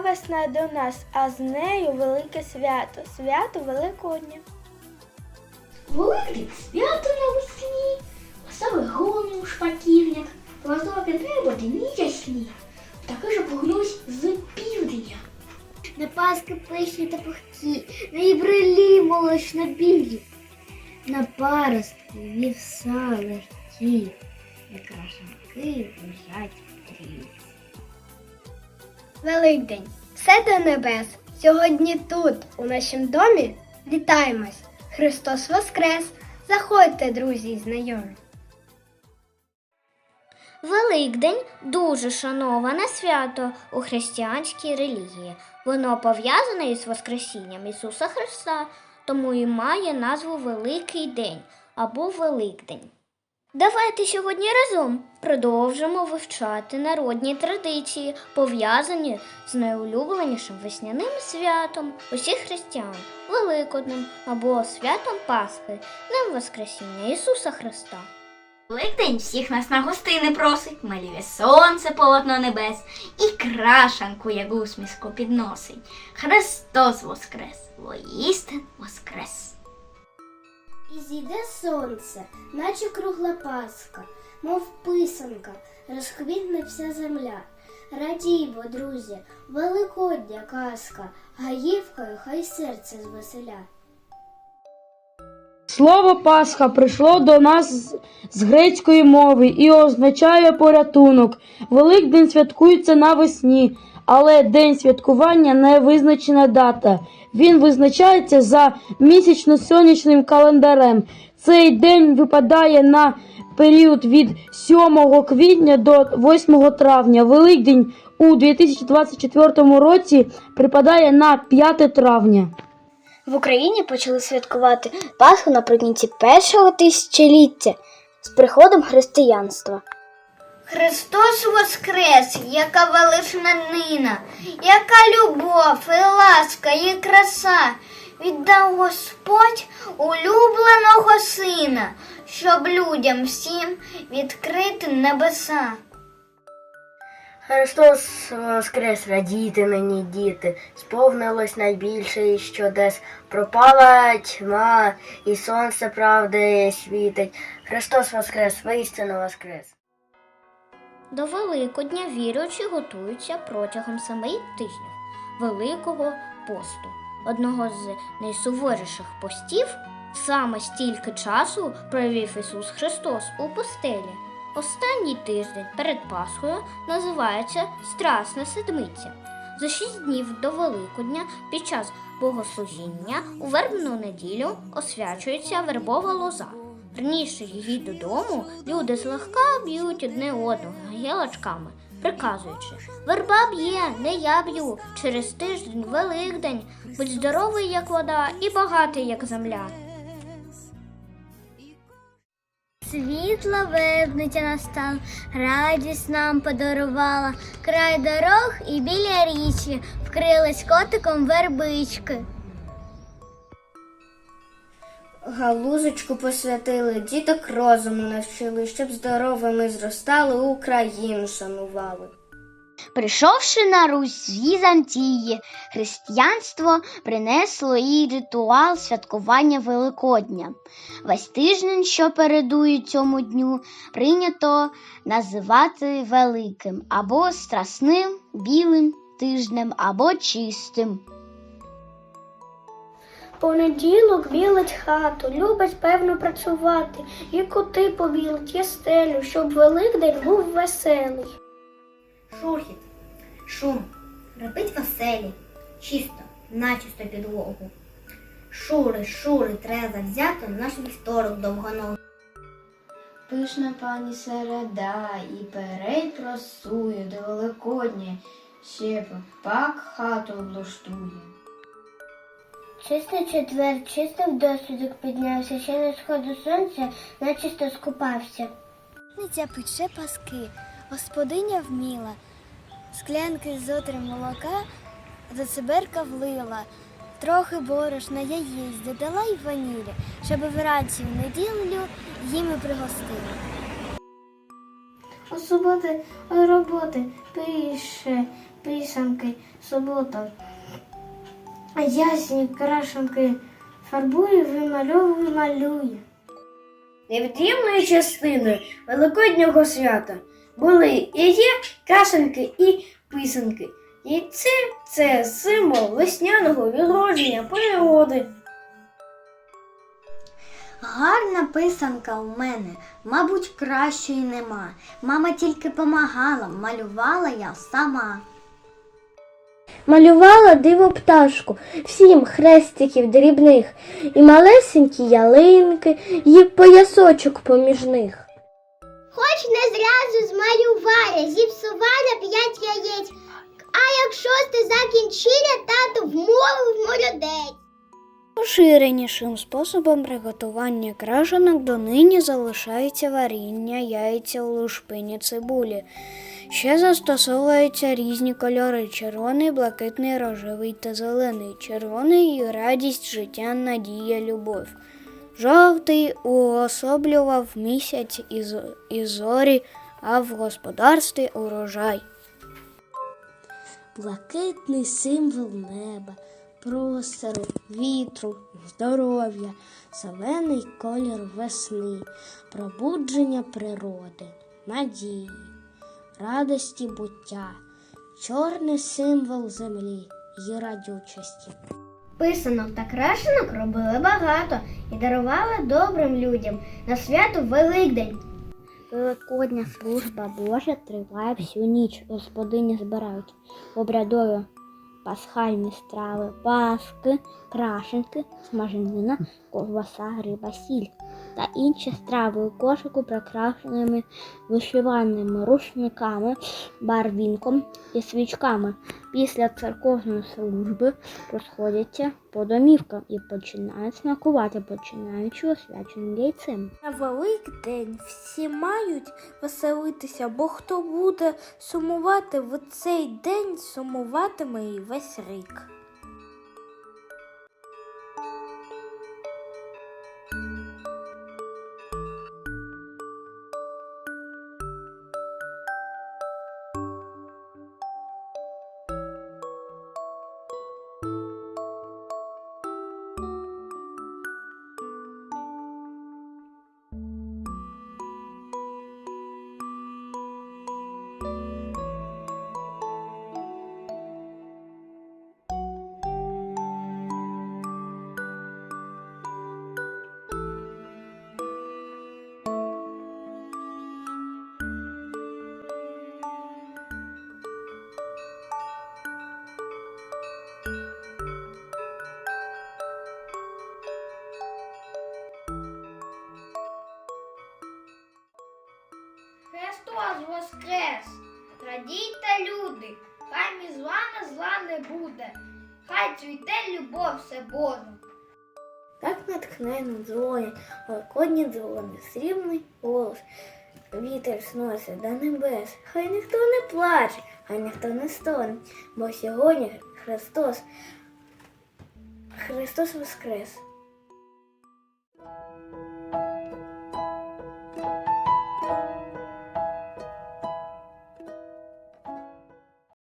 весна до нас, а з нею велике свято, свято Великодня. Велике свято навесні, саме гони у шпаківнях, лазовки небо дні ясні, таки ж погнусь з півдня. На паски пишні та пухкі, на ібрелі молочно білі, на паростки вівса легкі, на крашанки лежать трі. Великдень, все до небес. Сьогодні тут, у нашому домі, вітаємось. Христос Воскрес! Заходьте, друзі знайомі. Великдень дуже шановане свято у християнській релігії. Воно пов'язане із Воскресінням Ісуса Христа, тому і має назву Великий День або Великдень. Давайте сьогодні разом продовжимо вивчати народні традиції, пов'язані з найулюбленішим весняним святом усіх християн Великоднем або святом Пасхи, Днем Воскресіння Ісуса Христа. Великдень всіх нас на гостини просить, малює сонце полотно небес і крашанку, як усмішку підносить. Христос воскрес, воістин воскрес. І зійде сонце, наче кругла паска, мов писанка, розквітне вся земля. Радіймо, друзі, великодня казка, гаївкою хай серце звеселя. Слово Пасха прийшло до нас з- грецької мови і означає порятунок. Великдень святкується навесні, але день святкування не визначена дата. Він визначається за місячно-сонячним календарем. Цей день випадає на період від 7 квітня до 8 травня. Великдень у 2024 році припадає на 5 травня. В Україні почали святкувати Пасху наприкінці першого тисячоліття з приходом християнства. Христос Воскрес, яка велична нина, яка любов, і ласка, і краса, віддав Господь улюбленого сина, щоб людям всім відкрити небеса. Христос воскрес, радійте нині, діти, сповнилось найбільше із чудес. Пропала тьма, і сонце правди світить. Христос воскрес, воістину воскрес. До Великодня віруючі готуються протягом семи тижнів Великого посту, одного з найсуворіших постів. Саме стільки часу провів Ісус Христос у пустелі. Останній тиждень перед Пасхою називається Страсна Седмиця. За шість днів до Великодня під час богослужіння у вербну неділю освячується вербова лоза. Принісши її додому, люди злегка б'ють одне одного гілочками, приказуючи Верба б'є, не я б'ю. Через тиждень Великдень, будь здоровий, як вода, і багатий, як земля. Світла вебниця настала, радість нам подарувала, край дорог і біля річки вкрились котиком вербички. Галузочку посвятили, діток розуму навчили, щоб здоровими зростали, Україну шанували. Прийшовши на Русь з Візантії, християнство принесло їй ритуал святкування Великодня. Весь тиждень, що передує цьому дню, прийнято називати великим або страсним, білим тижнем, або чистим. Понеділок білить хату, любить певно працювати, і коти побілить, і стелю, щоб Великдень був веселий. Шурхіт, шум, репить веселі, чисто, начисто підлогу. Шури, шури, треба взяти наш вівторок довгоногий. Пишна пані середа і перей просує до Великодня, ще пак хату облаштує. Чистий четвер, чистив досвідок піднявся, ще не сходу сонця, начисто скупався. Ниця пече паски, господиня вміла, склянки з отрим молока за циберка влила, трохи борошна яєць додала й ванілі, щоб вранці в неділю їм і пригостили. У суботи роботи пише, писанки, субота. Ясні крашенки фарбує, вимальовує, малює. Невід'ємною частиною Великоднього свята були і є крашенки і писанки. І це, це символ весняного відродження природи. Гарна писанка у мене, мабуть, кращої нема. Мама тільки помагала, малювала я сама. Малювала диво пташку, всім хрестиків дрібних, і малесенькі ялинки, і поясочок поміж них. Хоч не зразу змалювали, зіпсували п'ять яєць, а як шосте закінчили, тато вмовив молодець. Поширенішим способом приготування крашенок донині залишається варіння яйця у лушпині цибулі. Ще застосовуються різні кольори: червоний, блакитний, рожевий та зелений. Червоний радість, життя, надія, любов. Жовтий уособлював місяць і зорі, а в господарстві урожай. Блакитний символ неба, простору, вітру, здоров'я, зелений колір весни, пробудження природи, надії, радості буття, чорний символ землі і радючості. Писанок та крашенок робили багато і дарували добрим людям на свято Великдень. Великодня служба Божа триває всю ніч. Господині збирають обрядові пасхальні страви, паски, крашенки, смаженина, ковбаса, риба, сіль та інші страви у кошику прикрашеними вишиваними рушниками, барвінком і свічками. Після церковної служби розходяться по домівкам і починають смакувати, починаючи освяченим яйцем. На Великдень всі мають веселитися, бо хто буде сумувати в цей день, сумуватиме і весь рік. Христос Воскрес! Радійте, люди! Хай між вами зла не буде, хай цвіте любов все Божа. Так натхненно дзвонять великодні дзвони, срібний голос. Вітер сносить до небес. Хай ніхто не плаче, хай ніхто не стоне, бо сьогодні Христос, Христос Воскрес.